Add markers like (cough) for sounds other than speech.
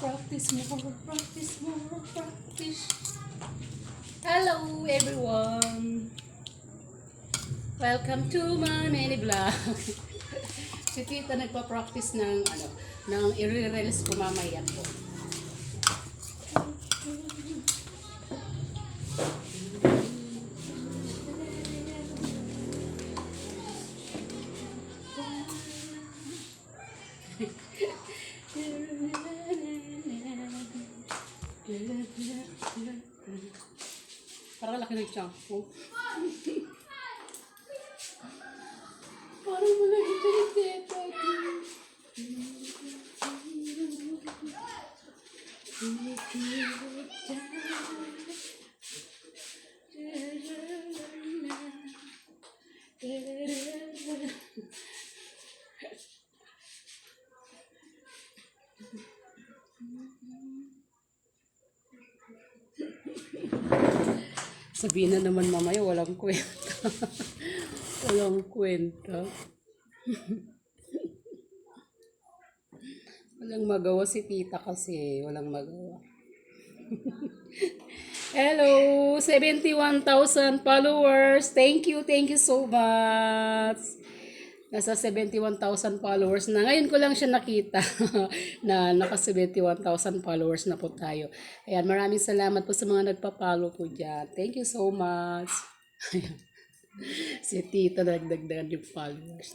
Practice more, practice more, practice. Hello everyone! Welcome to my mini vlog. (laughs) si Tita nagpa-practice ng ano, ng i-release ko mamaya po. Parang laki ng ko. Parang malaki ito yung teta. Sabihin na naman mamaya, walang kwenta. (laughs) walang kwenta. (laughs) walang magawa si tita kasi. Walang magawa. (laughs) Hello! 71,000 followers. Thank you, thank you so much. Nasa 71,000 followers na. Ngayon ko lang siya nakita (laughs) na naka 71,000 followers na po tayo. Ayan, maraming salamat po sa mga nagpa-follow po dyan. Thank you so much. Ayan. (laughs) si Tita nagdagdagan yung followers.